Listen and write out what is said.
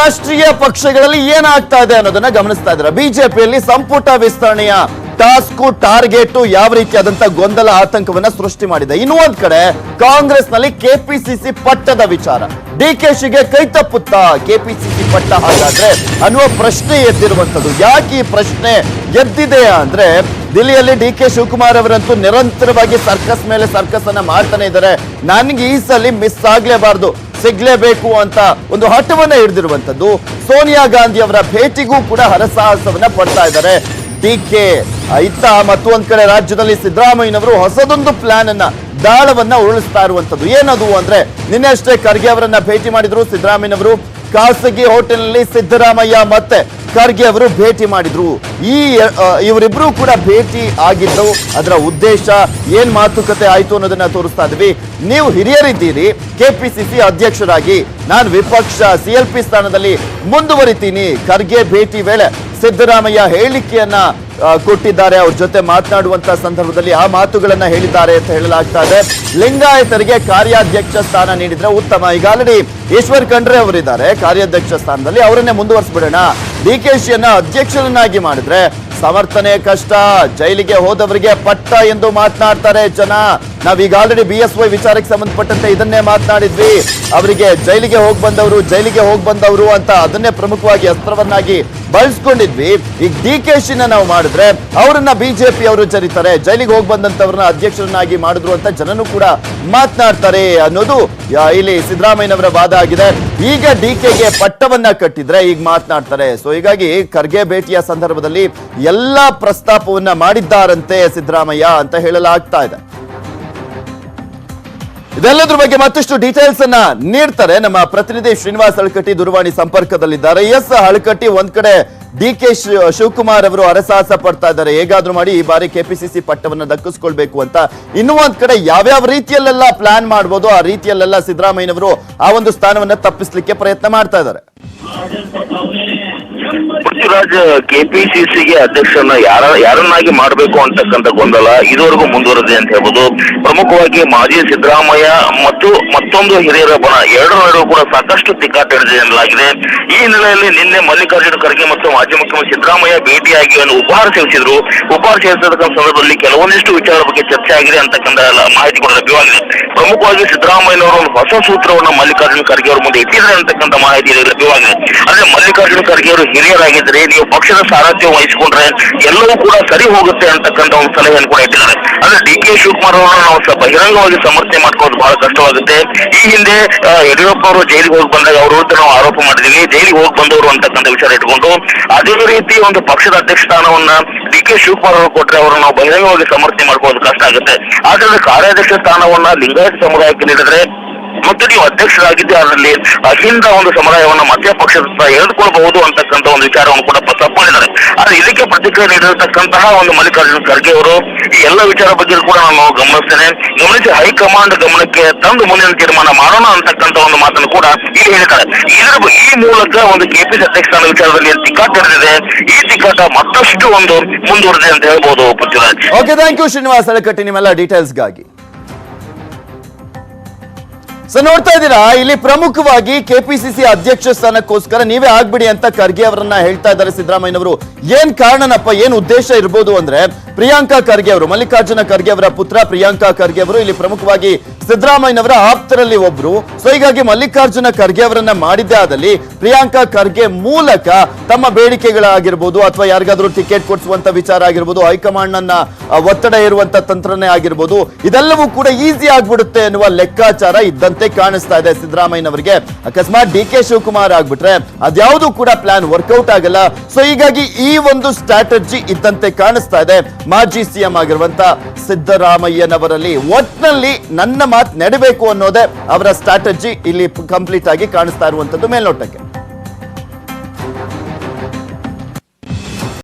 ರಾಷ್ಟ್ರೀಯ ಪಕ್ಷಗಳಲ್ಲಿ ಏನಾಗ್ತಾ ಇದೆ ಅನ್ನೋದನ್ನ ಗಮನಿಸ್ತಾ ಇದ್ದಾರೆ? ಬಿಜೆಪಿಯಲ್ಲಿ ಸಂಪುಟ ವಿಸ್ತರಣೆಯ ಟಾಸ್ಕ್, ಟಾರ್ಗೆಟ್ ಯಾವ ರೀತಿಯಾದಂತ ಗೊಂದಲ, ಆತಂಕವನ್ನ ಸೃಷ್ಟಿ ಮಾಡಿದೆ. ಇನ್ನು ಒಂದ್ ಕಡೆ ಕಾಂಗ್ರೆಸ್ನಲ್ಲಿ ಕೆಪಿಸಿಸಿ ಪಟ್ಟದ ವಿಚಾರ. ಡಿಕೆಶಿಗೆ ಕೈ ತಪ್ಪುತ್ತಾ ಕೆಪಿಸಿಸಿ ಪಟ್ಟ ಹಾಗಾದ್ರೆ ಅನ್ನುವ ಪ್ರಶ್ನೆ ಎದ್ದಿರುವಂತದ್ದು ಯಾಕೆ ಈ ಪ್ರಶ್ನೆ ಎದ್ದಿದೆ ಅಂದ್ರೆ ದಿಲ್ಲಿಯಲ್ಲಿ ಡಿ ಕೆ ಶಿವಕುಮಾರ್ ಅವರಂತೂ ನಿರಂತರವಾಗಿ ಸರ್ಕಸ್ ಮೇಲೆ ಸರ್ಕಸ್ ಅನ್ನ ಮಾಡ್ತಾನೆ ಇದ್ದಾರೆ. ನನ್ಗೆ ಈ ಸಲ ಮಿಸ್ ಆಗ್ಲೇಬಾರ್ದು. ಸಿಗ್ಲೇಬೇಕು ಅಂತ ಒಂದು ಹಠವನ್ನ ಹಿಡಿದಿರುವಂತದ್ದು ಸೋನಿಯಾ ಗಾಂಧಿ ಅವರ ಭೇಟಿಗೂ ಕೂಡ ಹರಸಾಹಸವನ್ನ ಪಡ್ತಾ ಇದ್ದಾರೆ. ಡಿ ಕೆ ಇತ್ತ ಮತ್ತೊಂದ್ ಕಡೆ ರಾಜ್ಯದಲ್ಲಿ ಸಿದ್ದರಾಮಯ್ಯನವರು ಹೊಸದೊಂದು ಪ್ಲಾನ್ ಅನ್ನ ದಾಳವನ್ನ ಉರುಳಿಸ್ತಾ ಇರುವಂತದ್ದು ಏನದು ಅಂದ್ರೆ, ನಿನ್ನೆ ಅಷ್ಟೇ ಖರ್ಗೆ ಅವರನ್ನ ಭೇಟಿ ಮಾಡಿದ್ರು ಸಿದ್ದರಾಮಯ್ಯನವರು. ಖಾಸಗಿ ಹೋಟೆಲ್ನಲ್ಲಿ ಸಿದ್ದರಾಮಯ್ಯ ಮತ್ತೆ ಖರ್ಗೆ ಅವರು ಭೇಟಿ ಮಾಡಿದ್ರು. ಈ ಇವರಿಬ್ರು ಕೂಡ ಭೇಟಿ ಆಗಿದ್ದು ಅದರ ಉದ್ದೇಶ ಏನ್ ಮಾತುಕತೆ ಆಯ್ತು ಅನ್ನೋದನ್ನ ತೋರಿಸ್ತಾ ಇದ್ವಿ ನೀವು ಹಿರಿಯರಿದ್ದೀರಿ, ಕೆಪಿಸಿಸಿ ಅಧ್ಯಕ್ಷರಾಗಿ. ನಾನು ವಿಪಕ್ಷ ಸಿಎಲ್ಪಿ ಸ್ಥಾನದಲ್ಲಿ ಮುಂದುವರಿತೀನಿ. ಖರ್ಗೆ ಭೇಟಿ ವೇಳೆ ಸಿದ್ದರಾಮಯ್ಯ ಹೇಳಿಕೆಯನ್ನ ಕೊಟ್ಟಿದ್ದಾರೆ. ಅವ್ರ ಜೊತೆ ಮಾತನಾಡುವಂತ ಸಂದರ್ಭದಲ್ಲಿ ಆ ಮಾತುಗಳನ್ನ ಹೇಳಿದ್ದಾರೆ ಅಂತ ಹೇಳಲಾಗ್ತಾ ಇದೆ. ಲಿಂಗಾಯತರಿಗೆ ಕಾರ್ಯಾಧ್ಯಕ್ಷ ಸ್ಥಾನ ನೀಡಿದ್ರೆ ಉತ್ತಮ. ಈಗ ಆಲ್ರೆಡಿ ಈಶ್ವರ್ ಖಂಡ್ರೆ ಅವರಿದ್ದಾರೆ. ಕಾರ್ಯಾಧ್ಯಕ್ಷ ಸ್ಥಾನದಲ್ಲಿ ಅವರನ್ನೇ ಮುಂದುವರಿಸ್ಬಿಡೋಣ. ಡಿ ಕೆ ಶಿಯನ್ನ ಅಧ್ಯಕ್ಷರನ್ನಾಗಿ ಮಾಡಿದ್ರೆ ಸಮರ್ಥನೆ ಕಷ್ಟ. ಜೈಲಿಗೆ ಹೋದವರಿಗೆ ಪಟ್ಟ ಎಂದು ಮಾತನಾಡ್ತಾರೆ ಜನ. ನಾವೀಗ ಆಲ್ರೆಡಿ ಬಿ ಎಸ್ ವೈ ವಿಚಾರಕ್ಕೆ ಸಂಬಂಧಪಟ್ಟಂತೆ ಇದನ್ನೇ ಮಾತನಾಡಿದ್ವಿ. ಅವರಿಗೆ ಜೈಲಿಗೆ ಹೋಗಿ ಬಂದವರು, ಜೈಲಿಗೆ ಹೋಗಿ ಬಂದವರು ಅಂತ ಅದನ್ನೇ ಪ್ರಮುಖವಾಗಿ ಅಸ್ತ್ರವನ್ನಾಗಿ ಬಳಸ್ಕೊಂಡಿದ್ವಿ. ಈಗ ಡಿ ಕೆ ಶಿನ ನಾವು ಮಾಡಿದ್ರೆ ಅವರನ್ನ ಬಿಜೆಪಿ ಅವರು ಚರಿತಾರೆ, ಜೈಲಿಗೆ ಹೋಗಿ ಬಂದಂತವ್ರನ್ನ ಅಧ್ಯಕ್ಷರನ್ನಾಗಿ ಮಾಡಿದ್ರು ಅಂತ ಜನನು ಕೂಡ ಮಾತನಾಡ್ತಾರೆ ಅನ್ನೋದು ಇಲ್ಲಿ ಸಿದ್ದರಾಮಯ್ಯನವರ ವಾದ ಆಗಿದೆ. ಈಗ ಡಿ ಕೆಗೆ ಪಟ್ಟವನ್ನ ಕಟ್ಟಿದ್ರೆ ಈಗ ಮಾತನಾಡ್ತಾರೆ. ಸೊ ಹೀಗಾಗಿ ಖರ್ಗೆ ಭೇಟಿಯ ಸಂದರ್ಭದಲ್ಲಿ ಎಲ್ಲಾ ಪ್ರಸ್ತಾಪವನ್ನ ಮಾಡಿದ್ದಾರಂತೆ ಸಿದ್ದರಾಮಯ್ಯ ಅಂತ ಹೇಳಲಾಗ್ತಾ ಇದೆ. ಇದೆಲ್ಲದ್ರ ಬಗ್ಗೆ ಮತ್ತಷ್ಟು ಡೀಟೇಲ್ಸ್ ಅನ್ನ ನೀಡ್ತಾರೆ ನಮ್ಮ ಪ್ರತಿನಿಧಿ ಶ್ರೀನಿವಾಸ್ ಹಳಕಟ್ಟಿ ದೂರವಾಣಿ ಸಂಪರ್ಕದಲ್ಲಿದ್ದಾರೆ. ಎಸ್ ಹಳಕಟ್ಟಿ ಒಂದ್ ಕಡೆ ಡಿ ಕೆ ಶಿವಕುಮಾರ್ ಅವರು ಅರಸಾಹಸ ಪಡ್ತಾ ಇದ್ದಾರೆ. ಹೇಗಾದ್ರೂ ಮಾಡಿ ಈ ಬಾರಿ ಕೆಪಿಸಿಸಿ ಪಟ್ಟವನ್ನ ದಕ್ಕಿಸ್ಕೊಳ್ಬೇಕು ಅಂತ. ಇನ್ನೂ ಒಂದ್ ಕಡೆ ಯಾವ್ಯಾವ ರೀತಿಯಲ್ಲೆಲ್ಲ ಪ್ಲಾನ್ ಮಾಡ್ಬೋದು, ಆ ರೀತಿಯಲ್ಲೆಲ್ಲ ಸಿದ್ದರಾಮಯ್ಯನವರು ಆ ಒಂದು ಸ್ಥಾನವನ್ನ ತಪ್ಪಿಸ್ಲಿಕ್ಕೆ ಪ್ರಯತ್ನ ಮಾಡ್ತಾ ಇದ್ದಾರೆ. ಪೃಥ್ವಿರಾಜ್, ಕೆಪಿಸಿಸಿಗೆ ಅಧ್ಯಕ್ಷನ ಯಾರ, ಯಾರನ್ನಾಗಿ ಮಾಡಬೇಕು ಅಂತಕ್ಕಂಥ ಗೊಂದಲ ಇದುವರೆಗೂ ಮುಂದುವರೆದಿದೆ ಅಂತ ಹೇಳ್ಬೋದು. ಪ್ರಮುಖವಾಗಿ ಮಾಜಿ ಸಿದ್ದರಾಮಯ್ಯ ಮತ್ತು ಮತ್ತೊಂದು ಹಿರಿಯರ ಬಣ, ಎರಡರ ನಡುವೆ ಕೂಡ ಸಾಕಷ್ಟು ತಿಕ್ಕಾಟ ಹಿಡಿದಿದೆ ಎನ್ನಲಾಗಿದೆ. ಈ ಹಿನ್ನೆಲೆಯಲ್ಲಿ ನಿನ್ನೆ ಮಲ್ಲಿಕಾರ್ಜುನ ಖರ್ಗೆ ಮತ್ತು ಮಾಜಿ ಮುಖ್ಯಮಂತ್ರಿ ಸಿದ್ದರಾಮಯ್ಯ ಭೇಟಿಯಾಗಿ ಉಪಹಾರ ಸೇವಿಸಿದ್ರು. ಉಪಹಾರ ಸೇವಿಸತಕ್ಕಂಥ ಸಂದರ್ಭದಲ್ಲಿ ಕೆಲವೊಂದಿಷ್ಟು ವಿಚಾರ ಬಗ್ಗೆ ಚರ್ಚೆ ಆಗಿದೆ ಅಂತಕ್ಕಂಥ ಮಾಹಿತಿ ಕೂಡ ಲಭ್ಯವಾಗಿದೆ. ಪ್ರಮುಖವಾಗಿ ಸಿದ್ದರಾಮಯ್ಯನವರು ಒಂದು ಹೊಸ ಸೂತ್ರವನ್ನು ಮಲ್ಲಿಕಾರ್ಜುನ ಖರ್ಗೆ ಅವರ ಮುಂದೆ ಇಟ್ಟಿದ್ದಾರೆ ಅಂತಕ್ಕಂಥ ಮಾಹಿತಿ ಲಭ್ಯವಾಗಿದೆ. ಅಂದ್ರೆ ಮಲ್ಲಿಕಾರ್ಜುನ ಖರ್ಗೆ ಅವರು ಹಿರಿಯರಾಗಿದ್ರೆ ನೀವು ಪಕ್ಷದ ಸಾರಥ್ಯ ವಹಿಸಿಕೊಂಡ್ರೆ ಎಲ್ಲವೂ ಕೂಡ ಸರಿ ಹೋಗುತ್ತೆ ಅಂತಕ್ಕಂಥ ಒಂದು ಸಲಹೆಯನ್ನು ಕೂಡ ಇಟ್ಟಿದ್ದಾರೆ. ಅಂದ್ರೆ ಡಿ ಕೆ ಶಿವಕುಮಾರ್ ಅವರನ್ನು ನಾವು ಬಹಿರಂಗವಾಗಿ ಸಮರ್ಥನೆ ಮಾಡ್ಕೊಳ್ಳೋದು ಬಹಳ ಕಷ್ಟವಾಗುತ್ತೆ. ಈ ಹಿಂದೆ ಯಡಿಯೂರಪ್ಪ ಅವರು ಜೈಲಿಗೆ ಹೋಗಿ ಬಂದಾಗ ಅವ್ರ ವಿರುದ್ಧ ನಾವು ಆರೋಪ ಮಾಡಿದೀವಿ. ಜೈಲಿಗೆ ಹೋಗಿ ಬಂದವರು ಅಂತಕ್ಕಂಥ ವಿಚಾರ ಇಟ್ಕೊಂಡು ಅದೇ ರೀತಿ ಒಂದು ಪಕ್ಷದ ಅಧ್ಯಕ್ಷ ಸ್ಥಾನವನ್ನ ಡಿ ಕೆ ಶಿವಕುಮಾರ್ ಅವರು ಕೊಟ್ಟರೆ ಅವರನ್ನು ನಾವು ಬಹಿರಂಗವಾಗಿ ಸಮರ್ಥನೆ ಮಾಡ್ಕೊಳ್ಳೋದು ಕಷ್ಟ ಆಗುತ್ತೆ. ಆದ್ರೆ ಕಾರ್ಯಾಧ್ಯಕ್ಷ ಸ್ಥಾನವನ್ನ ಲಿಂಗಾಯತ ಸಮುದಾಯಕ್ಕೆ ನೀಡಿದ್ರೆ ಮತ್ತು ನೀವು ಅಧ್ಯಕ್ಷರಾಗಿದ್ದೆ ಅದರಲ್ಲಿ ಅಹಿಂದ ಒಂದು ಸಮುದಾಯವನ್ನ ಮಧ್ಯ ಪಕ್ಷದ ಎಳೆದುಕೊಳ್ಳಬಹುದು ಅಂತಕ್ಕಂಥ ಒಂದು ವಿಚಾರವನ್ನು ಕೂಡ ಪ್ರಸ್ತಾಪ ಮಾಡಿದ್ದಾರೆ. ಆದ್ರೆ ಇದಕ್ಕೆ ಪ್ರತಿಕ್ರಿಯೆ ನೀಡಿರತಕ್ಕಂತಹ ಒಂದು ಮಲ್ಲಿಕಾರ್ಜುನ ಖರ್ಗೆ ಅವರು ಈ ಎಲ್ಲ ವಿಚಾರ ಬಗ್ಗೆ ಕೂಡ ನಾನು ಗಮನಿಸ್ತೇನೆ. ಗಮನಿಸಿ ಹೈಕಮಾಂಡ್ ಗಮನಕ್ಕೆ ತಂದು ಮುಂದಿನ ತೀರ್ಮಾನ ಮಾಡೋಣ ಅಂತಕ್ಕಂತ ಒಂದು ಮಾತನ್ನು ಕೂಡ ಇಲ್ಲಿ ಹೇಳಿದ್ದಾರೆ. ಇದರ ಈ ಮೂಲಕ ಒಂದು ಕೆಪಿಸಿ ಅಧ್ಯಕ್ಷ ಸ್ಥಾನ ವಿಚಾರದಲ್ಲಿ ತಿಕ್ಕಾಟ ನಡೆದಿದೆ ಈ ತಿಕ್ಕಾಟ ಮತ್ತಷ್ಟು ಒಂದು ಮುಂದುವರೆದಿದೆ ಅಂತ ಹೇಳ್ಬೋದು Prithviraj. Okay thank you Srinivas Alakatti, ನಿಮ್ಮೆಲ್ಲ ಡೀಟೇಲ್ಸ್ಗಾಗಿ ಸೊ ನೋಡ್ತಾ ಇದ್ದೀರಾ? ಇಲ್ಲಿ ಪ್ರಮುಖವಾಗಿ ಕೆಪಿಸಿಸಿ ಅಧ್ಯಕ್ಷ ಸ್ಥಾನಕ್ಕೋಸ್ಕರ ನೀವೇ ಆಗ್ಬಿಡಿ ಅಂತ ಖರ್ಗೆ ಅವರನ್ನ ಹೇಳ್ತಾ ಇದ್ದಾರೆ ಸಿದ್ದರಾಮಯ್ಯನವರು. ಏನ್ ಕಾರಣನಪ್ಪ? ಏನ್ ಉದ್ದೇಶ ಇರ್ಬೋದು ಅಂದ್ರೆ ಪ್ರಿಯಾಂಕಾ ಖರ್ಗೆ ಅವರು, ಮಲ್ಲಿಕಾರ್ಜುನ ಖರ್ಗೆ ಅವರ ಪುತ್ರ ಪ್ರಿಯಾಂಕಾ ಖರ್ಗೆ ಅವರು, ಇಲ್ಲಿ ಪ್ರಮುಖವಾಗಿ ಸಿದ್ದರಾಮಯ್ಯನವರ ಆಪ್ತರಲ್ಲಿ ಒಬ್ರು. ಸೊ ಹೀಗಾಗಿ ಮಲ್ಲಿಕಾರ್ಜುನ ಖರ್ಗೆ ಅವರನ್ನ ಮಾಡಿದ್ದೇ ಆದಲ್ಲಿ ಪ್ರಿಯಾಂಕಾ ಖರ್ಗೆ ಮೂಲಕ ತಮ್ಮ ಬೇಡಿಕೆಗಳಾಗಿರ್ಬೋದು ಅಥವಾ ಯಾರಿಗಾದ್ರೂ ಟಿಕೆಟ್ ಕೊಡಿಸುವಂತ ವಿಚಾರ ಆಗಿರ್ಬೋದು ಹೈಕಮಾಂಡ್ ನನ್ನ ಒತ್ತಡ ಇರುವಂತ ತಂತ್ರನೇ ಆಗಿರ್ಬೋದು, ಇದೆಲ್ಲವೂ ಕೂಡ ಈಸಿ ಆಗ್ಬಿಡುತ್ತೆ ಎನ್ನುವ ಲೆಕ್ಕಾಚಾರ ಇದ್ದಂತೆ ಕಾಣಿಸ್ತಾ ಇದೆ ಸಿದ್ದರಾಮಯ್ಯನವರಿಗೆ. ಅಕಸ್ಮಾತ್ ಡಿ ಕೆ ಶಿವಕುಮಾರ್ ಆಗ್ಬಿಟ್ರೆ ಅದ್ಯಾವುದು ಕೂಡ ಪ್ಲಾನ್ ವರ್ಕೌಟ್ ಆಗಲ್ಲ. ಸೊ ಹೀಗಾಗಿ ಈ ಒಂದು ಸ್ಟ್ರಾಟಜಿ ಇದ್ದಂತೆ ಕಾಣಿಸ್ತಾ ಇದೆ. ಮಾಜಿ ಸಿಎಂ ಆಗಿರುವಂತ ಸಿದ್ದರಾಮಯ್ಯನವರಲ್ಲಿ ಒಟ್ನಲ್ಲಿ ನನ್ನ ಮಾತು ನಡಿಬೇಕು ಅನ್ನೋದೇ ಅವರ ಸ್ಟ್ರಾಟಜಿ ಇಲ್ಲಿ ಕಂಪ್ಲೀಟ್ ಆಗಿ ಕಾಣಿಸ್ತಾ ಇರುವಂತದ್ದು ಮೇಲ್ನೋಟಕ್ಕೆ.